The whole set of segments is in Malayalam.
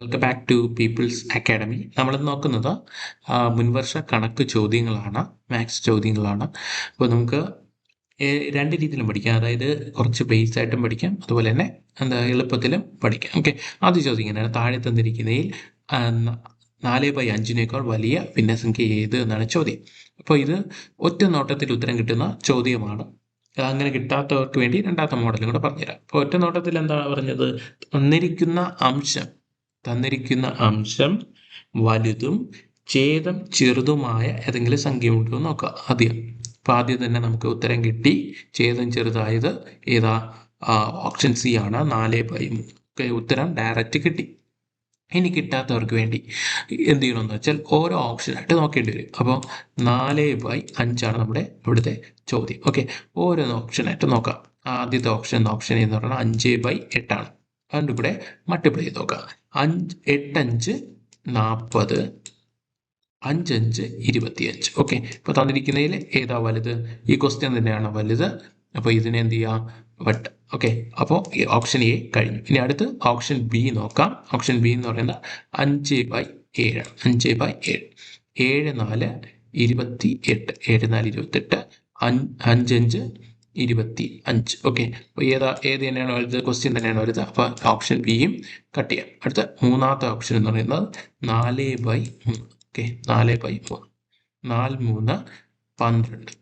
Welcome back to people's academy നമ്മൾ നോക്കുന്നത് മുൻവർഷ കണക്ക് ചോദ്യങ്ങളാണ് മാത്സ് ചോദ്യങ്ങളാണ്. അപ്പോൾ നമുക്ക് രണ്ട് രീതിയിലും പഠിക്കാം. അതായത് കുറച്ച് ബേസ് ആയിട്ടും പഠിക്കാം. അതുപോലെ തന്നെ എന്താ എളുപ്പത്തിലും പഠിക്കാം. ഓക്കെ ആദ്യ ചോദ്യം ഇങ്ങനെയാണ്. താഴെ തന്നിരിക്കുന്നതിൽ നാല് ബൈ അഞ്ചിനേക്കാൾ വലിയ ഭിന്നസംഖ്യ ഏത് എന്നാണ് ചോദ്യം. അപ്പോൾ ഇത് ഒറ്റ നോട്ടത്തിൽ ഉത്തരം കിട്ടുന്ന ചോദ്യമാണ്. അങ്ങനെ കിട്ടാത്തവർക്ക് വേണ്ടി രണ്ടാമത്തെ മോഡലും കൂടെ പറഞ്ഞുതരാം. അപ്പോൾ ഒറ്റ നോട്ടത്തിൽ എന്താ പറഞ്ഞത്? തന്നിരിക്കുന്ന അംശം തന്നിരിക്കുന്ന അംശം വലുതും ഛേദം ചെറുതുമായ ഏതെങ്കിലും സംഖ്യ ഉണ്ടോ നോക്കുക ആദ്യം. അപ്പം ആദ്യം തന്നെ നമുക്ക് ഉത്തരം കിട്ടി. ഛേദം ചെറുതായത് ഏതാ? ഓപ്ഷൻ സി ആണ്. നാല് ബൈ മൂന്ന്. ഉത്തരം ഡയറക്റ്റ് കിട്ടി. ഇനി കിട്ടാത്തവർക്ക് വേണ്ടി എന്ത് ചെയ്യണമെന്ന് വെച്ചാൽ ഓരോ ഓപ്ഷനായിട്ട് നോക്കേണ്ടി വരും. അപ്പോൾ നാല് ബൈ അഞ്ചാണ് നമ്മുടെ ഇവിടുത്തെ ചോദ്യം. ഓക്കെ ഓരോ ഓപ്ഷനായിട്ട് നോക്കാം. ആദ്യത്തെ ഓപ്ഷൻ ഓപ്ഷൻ എന്ന് പറഞ്ഞാൽ അഞ്ച് ബൈ എട്ടാണ്. അതുകൊണ്ട് ഇവിടെ മൾട്ടിപ്ലൈ ചെയ്ത് നോക്കാം. അഞ്ച് എട്ടഞ്ച് നാൽപ്പത് അഞ്ചഞ്ച് ഇരുപത്തിയഞ്ച്. ഓക്കെ ഇപ്പോൾ തന്നിരിക്കുന്നതിൽ ഏതാ വലുത്? ഈ ക്വസ്റ്റ്യൻ തന്നെയാണ് വലുത്. അപ്പോൾ ഇതിനെ എന്ത് ചെയ്യാം? വട്ട്. ഓക്കെ അപ്പോൾ ഓപ്ഷൻ എ കഴിഞ്ഞു. ഇനി അടുത്ത് ഓപ്ഷൻ ബി നോക്കാം. ഓപ്ഷൻ ബി എന്ന് പറയുന്നത് അഞ്ച് ബൈ ഏഴ് അഞ്ച് ബൈ ഏഴ്. ഏഴ് നാല് ഇരുപത്തി എട്ട് ഏഴ് നാല് ഇരുപത്തെട്ട് അഞ്ച് അഞ്ചഞ്ച് ഇരുപത്തി അഞ്ച് ഓക്കെ അപ്പോൾ ഏതാ ഏത് തന്നെയാണ് വലുത്? ക്വസ്റ്റ്യൻ തന്നെയാണ് വലുത്? അപ്പോൾ ഓപ്ഷൻ ബിയും കട്ട് ചെയ്യാം. അടുത്ത മൂന്നാമത്തെ ഓപ്ഷൻ എന്ന് പറയുന്നത് നാല് ബൈ മൂന്ന്. ഓക്കെ നാല് ബൈ മൂന്ന്. നാല് മൂന്ന് പന്ത്രണ്ട്.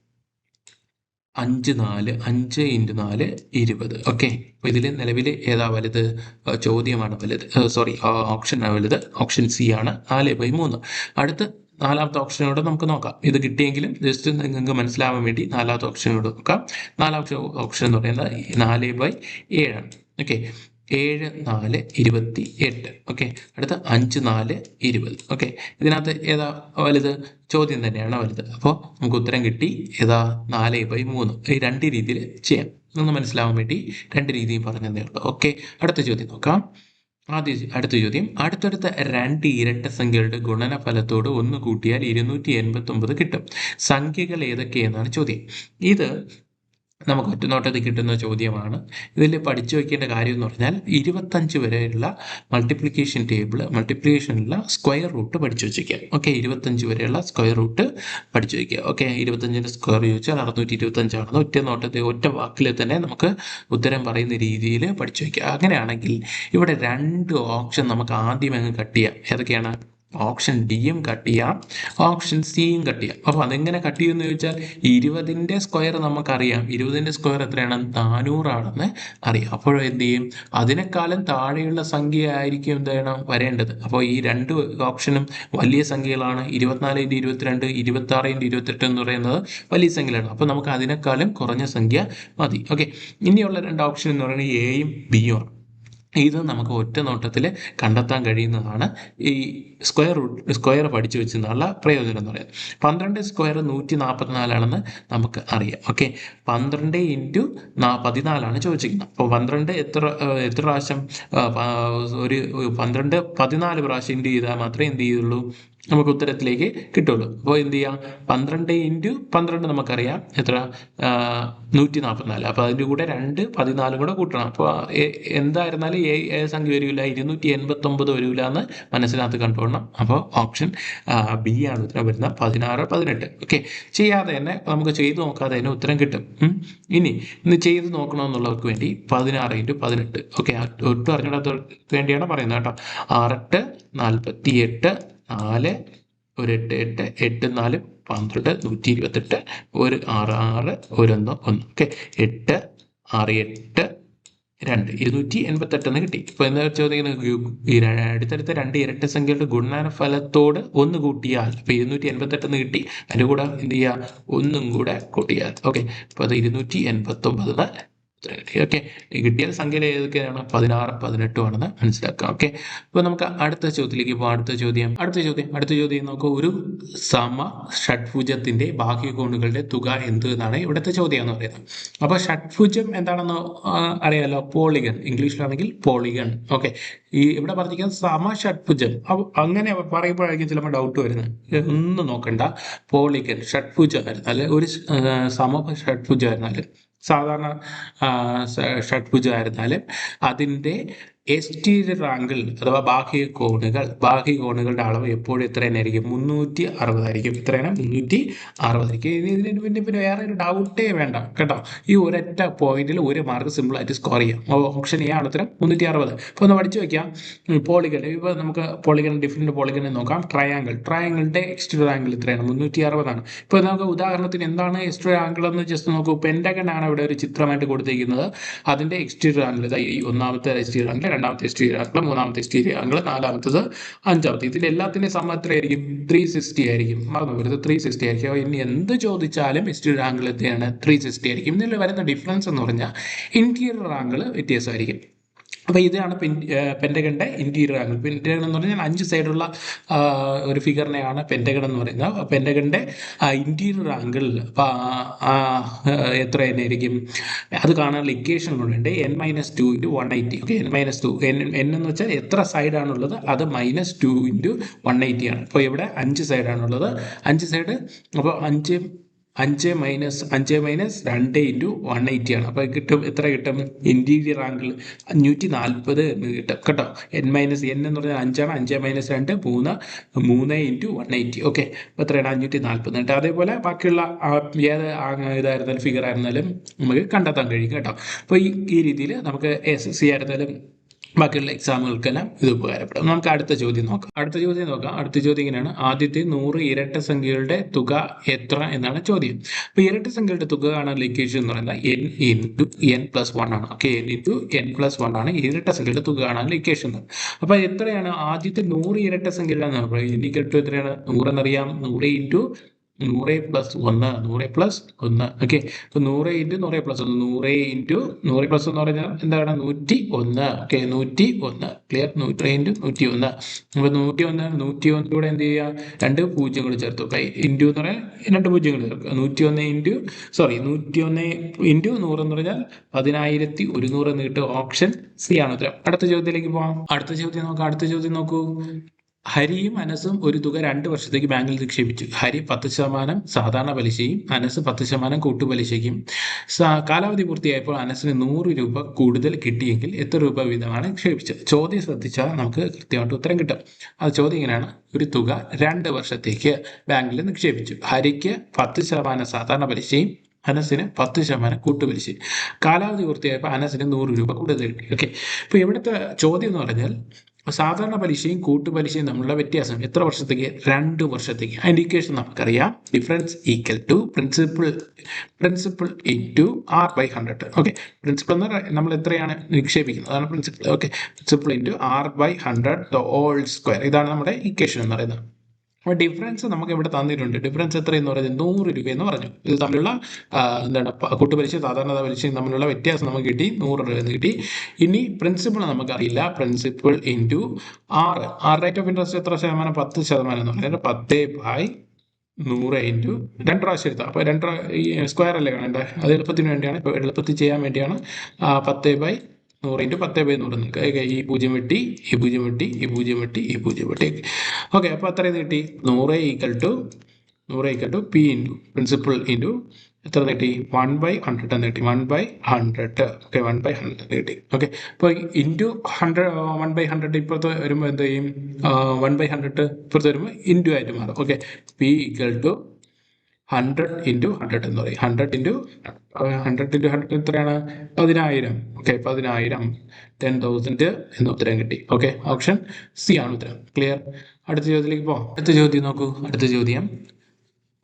അഞ്ച് നാല് അഞ്ച് ഇന്റു നാല് ഇരുപത്. ഓക്കെ അപ്പോൾ ഇതിൽ നിലവിൽ ഏതാ വലുത്? ചോദ്യമാണ് വലുത്. സോറി ഓപ്ഷൻ ഓപ്ഷനാണ് വലുത്. ഓപ്ഷൻ സി ആണ് നാല് ബൈ മൂന്ന്. അടുത്ത് നാലാമത്തെ ഓപ്ഷനോട് നമുക്ക് നോക്കാം. ഇത് കിട്ടിയെങ്കിലും ജസ്റ്റ് നിങ്ങൾക്ക് മനസ്സിലാവാൻ വേണ്ടി നാലാമത്തെ ഓപ്ഷനോട് നോക്കാം. നാലാമത്തെ ഓപ്ഷൻ എന്ന് പറയുന്നത് നാല് ബൈ ഏഴാണ്. ഓക്കെ ഏഴ് നാല് ഇരുപത്തി എട്ട് ഓക്കെ അടുത്ത അഞ്ച് നാല് ഇരുപത്. ഓക്കെ ഇതിനകത്ത് ഏതാ വലുത്? ചോദ്യം തന്നെയാണ് വലുത്. അപ്പോൾ നമുക്ക് ഉത്തരം കിട്ടി. ഏതാ? നാല് ബൈ മൂന്ന്. ഈ രണ്ട് രീതിയിൽ ചെയ്യാം. ഒന്ന് മനസ്സിലാവാൻ വേണ്ടി രണ്ട് രീതിയും പറഞ്ഞു ഉള്ളൂ. ഓക്കെ അടുത്ത ചോദ്യം നോക്കാം. ആദ്യ അടുത്ത ചോദ്യം. അടുത്തടുത്ത രണ്ട് ഇരട്ട സംഖ്യകളുടെ ഗുണനഫലത്തോട് ഒന്ന് കൂട്ടിയാൽ ഇരുന്നൂറ്റി എൺപത്തി ഒമ്പത് കിട്ടും. സംഖ്യകൾ ഏതൊക്കെയെന്നാണ് ചോദ്യം. ഇത് നമുക്ക് ഒറ്റനോട്ടത്തിൽ കിട്ടുന്ന ചോദ്യമാണ്. ഇതിൽ പഠിച്ചു വയ്ക്കേണ്ട കാര്യം എന്ന് പറഞ്ഞാൽ ഇരുപത്തഞ്ച് വരെയുള്ള മൾട്ടിപ്ലിക്കേഷൻ ടേബിൾ മൾട്ടിപ്ലിക്കേഷനുള്ള സ്ക്വയർ റൂട്ട് പഠിച്ചു വെച്ചിരിക്കുക ഓക്കെ ഇരുപത്തഞ്ച് വരെയുള്ള സ്ക്വയർ റൂട്ട് പഠിച്ചു വയ്ക്കുക ഓക്കെ ഇരുപത്തഞ്ചിന്റെ സ്ക്വയർ ചോദിച്ചാൽ അറുന്നൂറ്റി ഇരുപത്തഞ്ചാണെന്ന് ഒറ്റ നോട്ടത്തിൽ ഒറ്റ വാക്കിൽ തന്നെ നമുക്ക് ഉത്തരം പറയുന്ന രീതിയിൽ പഠിച്ചു വയ്ക്കുക അങ്ങനെയാണെങ്കിൽ ഇവിടെ രണ്ട് ഓപ്ഷൻ നമുക്ക് ആദ്യം അങ്ങ് കട്ട് ചെയ്യാം. ഏതൊക്കെയാണ്? ഓപ്ഷൻ ഡിയും കട്ട് ചെയ്യാം. ഓപ്ഷൻ സിയും കട്ട് ചെയ്യാം. അപ്പോൾ അതെങ്ങനെ കട്ട് ചെയ്യുമെന്ന് ചോദിച്ചാൽ ഇരുപതിന്റെ സ്ക്വയർ നമുക്കറിയാം. ഇരുപതിന്റെ സ്ക്വയർ എത്രയാണ്? നാനൂറാണെന്ന് അറിയാം. അപ്പോൾ എന്ത് ചെയ്യും? അതിനേക്കാളും താഴെയുള്ള സംഖ്യ ആയിരിക്കും എന്ത് ചെയ്യണം? വരേണ്ടത്. അപ്പോൾ ഈ രണ്ട് ഓപ്ഷനും വലിയ സംഖ്യകളാണ്. ഇരുപത്തിനാല് ഇന്റു ഇരുപത്തിരണ്ട് ഇരുപത്തി ആറ് ഇന്റു ഇരുപത്തെട്ട് എന്ന് പറയുന്നത് വലിയ സംഖ്യകളാണ്. അപ്പോൾ നമുക്ക് അതിനേക്കാളും കുറഞ്ഞ സംഖ്യ മതി. ഓക്കെ ഇനിയുള്ള രണ്ട് ഓപ്ഷൻ എന്ന് പറയുന്നത് എയും ബിയും ആണ്. ഇത് നമുക്ക് ഒറ്റ നോട്ടത്തിൽ കണ്ടെത്താൻ കഴിയുന്നതാണ് ഈ സ്ക്വയർ സ്ക്വയർ പഠിച്ചു വെച്ചെന്നുള്ള പ്രയോജനം എന്ന് പറയുന്നത്. പന്ത്രണ്ട് സ്ക്വയർ നൂറ്റി നാൽപ്പത്തിനാലാണെന്ന് നമുക്ക് അറിയാം. ഓക്കെ? പന്ത്രണ്ട് ഇന്റു നാ പതിനാലാണ് ചോദിച്ചിരിക്കുന്നത്. അപ്പോൾ പന്ത്രണ്ട് എത്ര എത്ര പ്രാവശ്യം ഒരു പന്ത്രണ്ട് പതിനാല് പ്രാവശ്യം ഇന്റു ചെയ്താൽ മാത്രമേ എന്ത് ചെയ്യുള്ളൂ? നമുക്ക് ഉത്തരത്തിലേക്ക് കിട്ടുള്ളൂ. അപ്പോൾ എന്ത് ചെയ്യാം? പന്ത്രണ്ട് ഇന്റു പന്ത്രണ്ട് നമുക്കറിയാം. എത്ര? നൂറ്റി നാൽപ്പത്തിനാല് അപ്പോൾ അതിന്റെ കൂടെ രണ്ട് പതിനാലും കൂടെ കൂട്ടണം. അപ്പോൾ എന്തായിരുന്നാലും ഏ ഏ സംഖ്യ വരില്ല ഇരുന്നൂറ്റി എൺപത്തൊമ്പത് വരില്ല എന്ന് മനസ്സിനകത്ത് കണ്ടുപോകണം അപ്പോൾ ഓപ്ഷൻ ബി ആണ് ഉത്തരം വരുന്നത്. പതിനാറ് പതിനെട്ട്. ഓക്കെ. ചെയ്യാതെ തന്നെ നമുക്ക് ചെയ്ത് നോക്കാതെ തന്നെ ഉത്തരം കിട്ടും. ഇനി ഇന്ന് ചെയ്ത് നോക്കണമെന്നുള്ളവർക്ക് വേണ്ടി പതിനാറ് ഇന്റു പതിനെട്ട്. ഓക്കെ. ഒട്ടും അറിഞ്ഞിടാത്തവർക്ക് വേണ്ടിയാണ് പറയുന്നത് കേട്ടോ. ആറെട്ട് നാൽപ്പത്തി എട്ട് നാല് ഒരു എട്ട് എട്ട് എട്ട് നാല് പന്ത്രണ്ട് നൂറ്റി ഇരുപത്തെട്ട് ഒരു ആറ് ആറ് ഒരൊന്ന് ഒന്ന്. ഓക്കെ. എട്ട് ആറ് എട്ട് രണ്ട്. ഇരുന്നൂറ്റി എൺപത്തെട്ടെന്ന് കിട്ടി. ഇപ്പോൾ എന്താ ചോദിക്കുന്നത്? അടുത്തടുത്ത രണ്ട് ഇരട്ട സംഖ്യയുടെ ഗുണനഫലത്തോട് ഒന്ന് കൂട്ടിയാൽ അപ്പോൾ ഇരുന്നൂറ്റി എൺപത്തെട്ടെന്ന് കിട്ടി. അതിന്റെ കൂടെ എന്ത് ചെയ്യുക? ഒന്നും കൂടെ കൂട്ടിയാൽ. ഓക്കെ. അപ്പോൾ അത് ഇരുന്നൂറ്റി എൺപത്തൊമ്പതെന്ന് ഓക്കെ കിട്ടിയ സംഖ്യയിൽ ഏതൊക്കെയാണ്? പതിനാറ് ആണെന്ന് മനസ്സിലാക്കാം. ഓക്കെ അപ്പോൾ നമുക്ക് അടുത്ത ചോദ്യത്തിലേക്ക് പോകാം അടുത്ത ചോദ്യം. അടുത്ത ചോദ്യം. അടുത്ത ചോദ്യം നോക്കുക ഒരു സമ ഷഡ്ഭുജത്തിന്റെ ബാഹ്യ കോണുകളുടെ തുക എന്ത് എന്നാണ് ഇവിടുത്തെ ചോദ്യം എന്ന് പറയുന്നത്. അപ്പോൾ ഷഡ്ഭുജം എന്താണെന്ന് അറിയാലോ? പോളിഗൺ. ഇംഗ്ലീഷിലാണെങ്കിൽ പോളിഗൺ. ഓക്കെ ഈ ഇവിടെ പറഞ്ഞിരിക്കുന്നത് സമ ഷഡ്ഭുജം. അങ്ങനെ പറയുമ്പോഴായിരിക്കും ചിലപ്പോൾ ഡൗട്ട് വരുന്നത്. ഒന്നും നോക്കണ്ട. പോളിഗൺ ഷഡ്ഭുജം ആയിരുന്നാൽ ഒരു സമ ഷഡ്ഭുജം ആയിരുന്നാൽ സാധാരണ ആ, സ- ഷഡ്ഭുജം ടി റാങ്കിൽ അഥവാ ബാഹ്യ കോണുകൾ ബാഹ്യ കോണുകളുടെ അളവ് എപ്പോഴും എത്ര തന്നെയായിരിക്കും മുന്നൂറ്റി അറുപതായിരിക്കും ഇത്രയാണ് മുന്നൂറ്റി അറുപതായിരിക്കും ഇനി ഇതിന് പിന്നെ പിന്നെ വേറെ ഒരു ഡൗട്ടേ വേണ്ട. കേട്ടോ? ഈ ഒരൊറ്റ പോയിന്റിൽ ഒരു മാർക്ക് സിമ്പിൾ ആയിട്ട് സ്കോർ ചെയ്യാം. ഓപ്ഷൻ എ ആണ് ഉത്തരം. മുന്നൂറ്റി അറുപത് ഇപ്പോൾ ഒന്ന് പഠിച്ചു വെക്കാം പോളിഗൺ ഇപ്പോൾ നമുക്ക് പോളിഗൺ ഡിഫറെന്റ് പോളിഗൺ നോക്കാം. ട്രയാങ്കിൾ ട്രയാങ്കിളിന്റെ എക്സ്റ്റീരിയർ ആംഗിൾ ഇത്രയാണ്. മുന്നൂറ്റി അറുപതാണ് ഇപ്പോൾ നമുക്ക് ഉദാഹരണത്തിന് എന്താണ് എക്സ്റ്റീരിയർ ആംഗിൾ എന്ന് ജസ്റ്റ് നോക്കൂ. പെൻഡഗൺ ആണ് ഇവിടെ ഒരു ചിത്രമായിട്ട് കൊടുത്തിരിക്കുന്നത്. അതിന്റെ എക്സ്റ്റീരിയർ ആംഗിൾ ഈ ഒന്നാമത്തെ എക്സ്റ്റീരിയർ ആംഗിൾ രണ്ടാമത്തെ ആംഗിൾ മൂന്നാമത്തെ ആംഗിൾ നാലാമത്തത് അഞ്ചാമത്തെ. ഇതിൽ എല്ലാത്തിന്റെ സമ എത്രയായിരിക്കും ത്രീ സിക്സ്റ്റി ആയിരിക്കും. മറന്നു വരുന്നത് ത്രീ സിക്സ്റ്റി ആയിരിക്കും. ഇനി എന്ത് ചോദിച്ചാലും ആംഗിൾ എത്രയാണ് ത്രീ സിക്സ്റ്റി ആയിരിക്കും. ഇതിൽ വരുന്ന ഡിഫറൻസ് എന്ന് പറഞ്ഞാൽ ഇന്റീരിയർ ആംഗിൾ വ്യത്യാസമായിരിക്കും. അപ്പോൾ ഇതാണ് പെൻ പെന്റഗണിന്റെ ഇന്റീരിയർ ആംഗിൾ പെന്റഗൺ എന്ന് പറഞ്ഞാൽ അഞ്ച് സൈഡുള്ള ഒരു ഫിഗറിനെയാണ് പെന്റഗൺ എന്ന് പറയുന്നത്. പെന്റഗണിന്റെ ഇന്റീരിയർ ആംഗിൾ എത്ര തന്നെയായിരിക്കും അത് കാണാനുള്ള ഇക്വേഷനുകളുണ്ട് n minus two into one eighty okay n minus two n n എന്ന് വെച്ചാൽ എത്ര സൈഡാണുള്ളത് അത് minus two into one eighty ആണ്. അപ്പോൾ ഇവിടെ അഞ്ച് സൈഡാണുള്ളത് അഞ്ച് സൈഡ് അപ്പോൾ അഞ്ച് അഞ്ച് മൈനസ് അഞ്ച് മൈനസ് രണ്ട് ഇന്റു വൺ എയ്റ്റി ആണ് അപ്പോൾ കിട്ടും എത്ര കിട്ടും? ഇന്റീരിയർ ആംഗിൾ അഞ്ഞൂറ്റി നാൽപ്പത് എന്ന് കിട്ടും. കേട്ടോ? എൻ മൈനസ് എൻ എന്ന് പറഞ്ഞാൽ അഞ്ചാണ്. അഞ്ച് മൈനസ് രണ്ട് മൂന്ന്. മൂന്ന് ഇന്റു വൺ എയ്റ്റി. ഓക്കെ. അപ്പോൾ എത്രയാണ്? അഞ്ഞൂറ്റി നാൽപ്പത് കേട്ടോ അതേപോലെ ബാക്കിയുള്ള ഏത് ഇതായിരുന്നാലും ഫിഗർ ആയിരുന്നാലും നമുക്ക് കണ്ടെത്താൻ കഴിയും. കേട്ടോ? അപ്പോൾ ഈ ഈ രീതിയിൽ നമുക്ക് എസ് എസ് സി ആയിരുന്നാലും ബാക്കിയുള്ള എക്സാമുകൾക്കെല്ലാം ഇത് ഉപകാരപ്പെടും. നമുക്ക് അടുത്ത ചോദ്യം നോക്കാം. അടുത്ത ചോദ്യം നോക്കാം. അടുത്ത ചോദ്യം ഇങ്ങനെയാണ്. ആദ്യത്തെ നൂറ് ഇരട്ട സംഖ്യകളുടെ തുക എത്ര എന്നാണ് ചോദ്യം. അപ്പോൾ ഇരട്ട സംഖ്യകളുടെ തുക ആണ് ഇക്വേഷൻ എന്ന് പറയുന്നത്. N into n plus one ആണ്. Okay n into n plus one ആണ് ഇരട്ട സംഖ്യയുടെ തുക കാണാൻ ഇക്വേഷൻ അപ്പോൾ എത്രയാണ്? ആദ്യത്തെ നൂറ് ഇരട്ട സംഖ്യകളാണ്. എനിക്ക് എത്രയാണ്? നൂറെന്നറിയാം. നൂറ് ഇന്റു നൂറ് പ്ലസ് ഒന്ന് നൂറ് പ്ലസ് ഒന്ന്. ഓക്കെ അപ്പോൾ നൂറ് ഇന്റു നൂറ് പ്ലസ് ഒന്ന് നൂറ് ഇന്റു നൂറ് പ്ലസ് എന്ന് പറഞ്ഞാൽ എന്താണ്? നൂറ്റി ഒന്ന്. ഓക്കെ നൂറ്റി ഒന്ന്. ക്ലിയർ നൂറ്റി ഇന്റു നൂറ്റി ഒന്ന്. അപ്പോൾ നൂറ്റി ഒന്ന് നൂറ്റി ഒന്നിലൂടെ എന്ത് ചെയ്യുക? രണ്ട് പൂജ്യങ്ങൾ ചേർത്തു. അപ്പോൾ ഇന്റു എന്ന് പറഞ്ഞാൽ രണ്ട് പൂജ്യങ്ങൾ ചേർക്കുക നൂറ്റി ഒന്ന് ഇന്റു സോറി നൂറ്റി ഒന്ന് ഇന്റു നൂറ് എന്ന് പറഞ്ഞാൽ പതിനായിരത്തി ഒരുന്നൂറ് എന്ന് കിട്ടും. ഓപ്ഷൻ സി ആണ് ഉത്തരം. അടുത്ത ചോദ്യത്തിലേക്ക് പോകാം അടുത്ത ചോദ്യം നോക്കാം. അടുത്ത ചോദ്യം നോക്കൂ. ഹരിയും അനസും ഒരു തുക രണ്ട് വർഷത്തേക്ക് ബാങ്കിൽ നിക്ഷേപിച്ചു. ഹരി പത്ത് ശതമാനം സാധാരണ പലിശയും അനസ് പത്ത് ശതമാനം കൂട്ടുപലിശയ്ക്കും. കാലാവധി പൂർത്തിയായപ്പോൾ അനസിന് നൂറ് രൂപ കൂടുതൽ കിട്ടിയെങ്കിൽ എത്ര രൂപ വീതമാണ് നിക്ഷേപിച്ചത്? ചോദ്യം ശ്രദ്ധിച്ചാൽ നമുക്ക് കൃത്യമായിട്ട് ഉത്തരം കിട്ടും. അത് ചോദ്യം ഇങ്ങനെയാണ്. ഒരു തുക രണ്ട് വർഷത്തേക്ക് ബാങ്കിൽ നിക്ഷേപിച്ചു. ഹരിക്ക് പത്ത് ശതമാനം സാധാരണ പലിശയും അനസിന് പത്ത് ശതമാനം കൂട്ടുപലിശ കാലാവധി പൂർത്തിയായപ്പോൾ അനസിന് നൂറ് രൂപ കൂടുതൽ കിട്ടി. ഓക്കെ. ഇപ്പൊ ഇവിടുത്തെ ചോദ്യം എന്ന് പറഞ്ഞാൽ സാധാരണ പലിശയും കൂട്ടുപലിശയും തമ്മിലുള്ള വ്യത്യാസം എത്ര വർഷത്തേക്ക്? രണ്ട് വർഷത്തേക്ക്. അതിന്റെ ഇക്വേഷൻ നമുക്കറിയാം. Difference equal to principal principal into R by hundred okay principal എന്ന് നമ്മൾ എത്രയാണ് നിക്ഷേപിക്കുന്നത്? അതാണ് principal okay principal into R by hundred the whole square ഇതാണ് നമ്മുടെ ഇക്വേഷൻ എന്ന് പറയുന്നത്. അപ്പോൾ ഡിഫറൻസ് നമുക്ക് ഇവിടെ തന്നിട്ടുണ്ട്. ഡിഫറൻസ് എത്രയെന്ന് പറയുന്നത് നൂറ് രൂപ എന്ന് പറഞ്ഞു. ഇത് തമ്മിലുള്ള എന്താണ് കൂട്ടുപലിശ സാധാരണ പലിശയും തമ്മിലുള്ള വ്യത്യാസം നമുക്ക് കിട്ടി. നൂറ് രൂപ എന്ന് കിട്ടി. ഇനി പ്രിൻസിപ്പിൾ നമുക്കറിയില്ല. പ്രിൻസിപ്പിൾ ഇന്റു ആറ് ആറ് റേറ്റ് ഓഫ് ഇൻട്രസ്റ്റ് എത്ര ശതമാനം? പത്ത് ശതമാനം എന്ന് പറയുന്നത് പത്ത് ബൈ നൂറ് ഇന്റു രണ്ട് പ്രാവശ്യം എടുത്താൽ അപ്പോൾ രണ്ട് ഈ സ്ക്വയർ അല്ലേ കാണേണ്ടത്? അത് എളുപ്പത്തിന് വേണ്ടിയാണ്. ഇപ്പോൾ എളുപ്പത്തിൽ ചെയ്യാൻ വേണ്ടിയാണ്. പത്ത് ബൈ നൂറ് ഇന്റു പത്ത് ബൈ നൂറ് നിങ്ങൾക്ക്. ഈ പൂജ്യം വെട്ടി ഈ പൂജ്യം വെട്ടി ഈ പൂജ്യം വെട്ടി ഈ പൂജ്യം വെട്ടി. ഓക്കെ അപ്പോൾ അത്രയും കിട്ടി? നൂറ് ഈക്വൽ ടു നൂറ് equal to P into principal into എത്ര കിട്ടി? വൺ ബൈ ഹൺഡ്രഡ് എന്ന് കിട്ടി. One by hundred okay one by hundred കിട്ടി. ഓക്കെ അപ്പോൾ into hundred one by hundred ഇപ്പുറത്ത് വരുമ്പോൾ എന്ത് ചെയ്യും? വൺ ബൈ ഹൺഡ്രഡ് ഇപ്പുറത്ത് വരുമ്പോൾ ഇന്റു ആയിട്ട് മാറും. Okay P equal to hundred into hundred എന്ന് പറയും. Hundred into hundred into hundred എത്രയാണ്? പതിനായിരം. ഓക്കെ പതിനായിരം. ടെൻ തൗസൻഡ് എന്ന ഉത്തരം കിട്ടി. ഓക്കെ ഓപ്ഷൻ സി ആണ് ഉത്തരം. ക്ലിയർ അടുത്ത ചോദ്യത്തിലേക്ക് പോകാം അടുത്ത ചോദ്യം നോക്കൂ. അടുത്ത ചോദ്യം.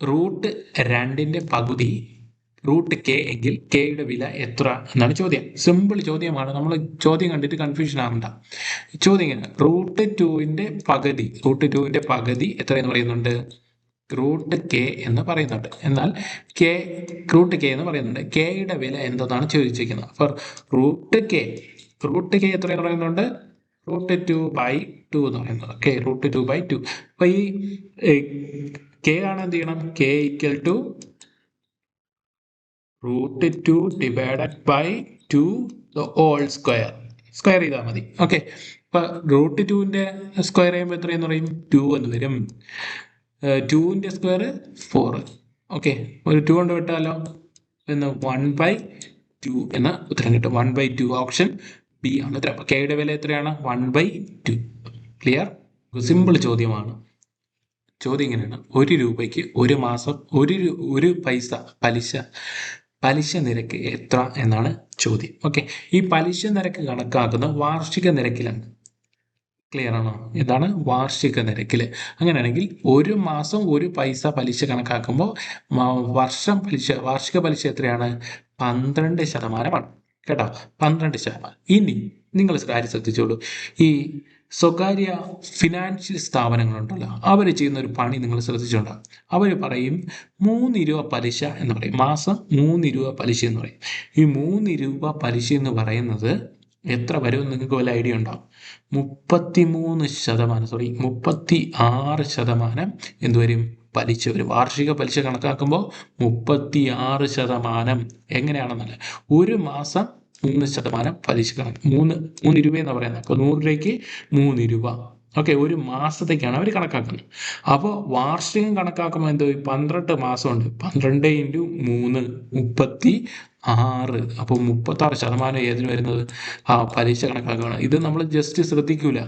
റൂട്ട് രണ്ടിന്റെ പകുതി റൂട്ട് കെ എങ്കിൽ കെയുടെ വില എത്ര എന്നാണ് ചോദ്യം. സിമ്പിൾ ചോദ്യമാണ്. നമ്മൾ ചോദ്യം കണ്ടിട്ട് കൺഫ്യൂഷൻ ആവണ്ട. ചോദ്യം ഇങ്ങനെ. റൂട്ട് ടുവിന്റെ പകുതി റൂട്ട് ടുവിന്റെ പകുതി എത്ര എന്ന് പറയുന്നുണ്ട്? റൂട്ട് കെ എന്ന് പറയുന്നുണ്ട്. എന്നാൽ കെ ക്രൂട്ട് കെ എന്ന് പറയുന്നുണ്ട്. കെയുടെ വില എന്താണ് ചോദിച്ചിരിക്കുന്നത്? അപ്പോൾ റൂട്ട് കെ റൂട്ട് കെ എത്ര പറയുന്നുണ്ട്? റൂട്ട് ടു ബൈ ടു എന്ന് പറയുന്നത്. K root two by two അപ്പോൾ ഈ കെ ആണ് എന്ത് ചെയ്യണം? K equal to root two divided by two whole square square ചെയ്താൽ മതി. ഓക്കെ അപ്പോൾ റൂട്ട് ടുവിന്റെ സ്ക്വയർ ചെയ്യുമ്പോൾ എത്രയെന്ന് പറയും? ടു എന്ന് വരും. ടുവിന്റെ സ്ക്വയർ ഫോർ ഓക്കെ ഒരു ടു കൊണ്ട് വിട്ടാലോ? എന്ന് വൺ ബൈ ടു എന്ന ഉത്തരം കിട്ടും. One by two option B ആണ് ഉത്തരം. അപ്പോൾ കെയുടെ വില എത്രയാണ്? One by two clear simple ചോദ്യമാണ്. ചോദ്യം ഇങ്ങനെയാണ്. ഒരു രൂപയ്ക്ക് ഒരു മാസം ഒരു ഒരു പൈസ പലിശ പലിശ നിരക്ക് എത്ര എന്നാണ് ചോദ്യം. ഓക്കെ ഈ പലിശ നിരക്ക് കണക്കാക്കുന്ന വാർഷിക നിരക്കിലാണ് ക്ലിയർ ആണോ? ഇതാണ് വാർഷിക നിരക്കിൽ അങ്ങനെയാണെങ്കിൽ ഒരു മാസം ഒരു പൈസ പലിശ കണക്കാക്കുമ്പോൾ വർഷം പലിശ വാർഷിക പലിശ എത്രയാണ്? പന്ത്രണ്ട് ശതമാനമാണ്. കേട്ടോ? പന്ത്രണ്ട് ശതമാനം. ഇനി നിങ്ങൾ കാര്യം ശ്രദ്ധിച്ചോളൂ. ഈ സ്വകാര്യ ഫിനാൻഷ്യൽ സ്ഥാപനങ്ങളുണ്ടല്ലോ അവർ ചെയ്യുന്ന ഒരു പണി നിങ്ങൾ ശ്രദ്ധിച്ചിട്ടുണ്ടാവും അവർ പറയും മൂന്ന് രൂപ പലിശ എന്ന് പറയും. മാസം മൂന്ന് രൂപ പലിശ എന്ന് പറയും. ഈ മൂന്ന് രൂപ പലിശ എന്ന് പറയുന്നത് എത്ര വരും നിങ്ങൾക്ക് വല്ല ഐഡിയ ഉണ്ടാവും മുപ്പത്തി മൂന്ന് ശതമാനം സോറി മുപ്പത്തി ആറ് ശതമാനം എന്തുവരും പലിശ വരും. വാർഷിക പലിശ കണക്കാക്കുമ്പോൾ മുപ്പത്തി ആറ് ശതമാനം. എങ്ങനെയാണെന്നല്ല ഒരു മാസം മൂന്ന് ശതമാനം പലിശ കണക്ക്. മൂന്ന് മൂന്ന് രൂപ എന്ന് പറയുന്നത് അപ്പോൾ നൂറ് രൂപയ്ക്ക് മൂന്ന് രൂപ ഓക്കെ ഒരു മാസത്തേക്കാണ് അവർ കണക്കാക്കുന്നത്. അപ്പോൾ വാർഷികം കണക്കാക്കുമ്പോൾ എന്തോ പന്ത്രണ്ട് മാസമുണ്ട്. പന്ത്രണ്ട് ഇന്റു മൂന്ന് മുപ്പത്തി ആറ് അപ്പോൾ മുപ്പത്തി ആറ് ശതമാനം ഏതിന് വരുന്നത്? ആ പലിശ കണക്കാക്കുകയാണ് ഇത് നമ്മൾ ജസ്റ്റ് ശ്രദ്ധിക്കൂല.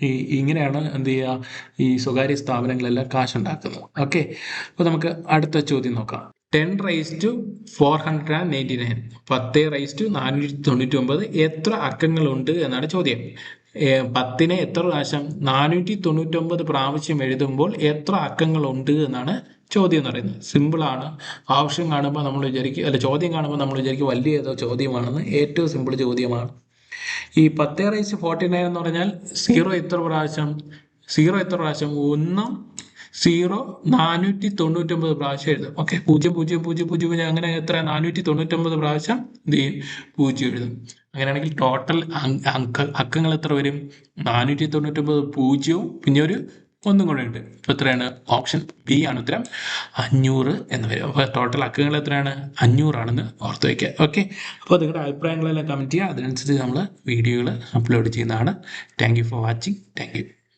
ഈ ഇങ്ങനെയാണ് എന്ത് ചെയ്യുക ഈ സ്വകാര്യ സ്ഥാപനങ്ങളെല്ലാം കാശുണ്ടാക്കുന്നത്. ഓക്കെ അപ്പോൾ നമുക്ക് അടുത്ത ചോദ്യം നോക്കാം. Ten raise to four hundred and ninety nine പത്ത് റൈസ് ടു നാനൂറ്റി തൊണ്ണൂറ്റി ഒമ്പത് എത്ര അക്കങ്ങളുണ്ട് എന്നാണ് ചോദ്യം. പത്തിനെ എത്ര പ്രാവശ്യം നാനൂറ്റി തൊണ്ണൂറ്റി ഒമ്പത് പ്രാവശ്യം എഴുതുമ്പോൾ എത്ര അക്കങ്ങളുണ്ട് എന്നാണ് ചോദ്യം എന്ന് പറയുന്നത്. സിമ്പിളാണ് ആവശ്യം കാണുമ്പോൾ നമ്മൾ വിചാരിക്കും അല്ല ചോദ്യം കാണുമ്പോൾ നമ്മൾ വിചാരിക്കും വലിയ ഏതോ ചോദ്യമാണെന്ന്. ഏറ്റവും സിമ്പിൾ ചോദ്യമാണ്. ഈ പത്ത് റൈസ് ഫോർട്ടി നയൻ എന്ന് പറഞ്ഞാൽ സീറോ എത്ര പ്രാവശ്യം? സീറോ എത്ര പ്രാവശ്യം? ഒന്നും സീറോ നാനൂറ്റി തൊണ്ണൂറ്റൊമ്പത് പ്രാവശ്യം എഴുതും. ഓക്കെ പൂജ്യം പൂജ്യം പൂജ്യം പൂജ്യം പൂജ്യം അങ്ങനെ എത്ര? നാനൂറ്റി തൊണ്ണൂറ്റൊമ്പത് പ്രാവശ്യം ചെയ്യും പൂജ്യം എഴുതും. അങ്ങനെയാണെങ്കിൽ ടോട്ടൽ അക്കങ്ങൾ എത്ര വരും? നാനൂറ്റി തൊണ്ണൂറ്റൊമ്പത് പൂജ്യവും പിന്നെ ഒരു ഒന്നും കൂടെ ഉണ്ട്. എത്രയാണ്? ഓപ്ഷൻ ബി ആണ് ഉത്തരം. അഞ്ഞൂറ് എന്ന് വരും. അപ്പോൾ ടോട്ടൽ അക്കങ്ങൾ എത്രയാണ്? അഞ്ഞൂറാണെന്ന് ഓർത്ത് വയ്ക്കുക ഓക്കെ അപ്പോൾ നിങ്ങളുടെ അഭിപ്രായങ്ങളെല്ലാം കമന്റ് ചെയ്യുക. അതിനനുസരിച്ച് നമ്മൾ വീഡിയോകൾ അപ്ലോഡ് ചെയ്യുന്നതാണ്. Thank you for watching thank you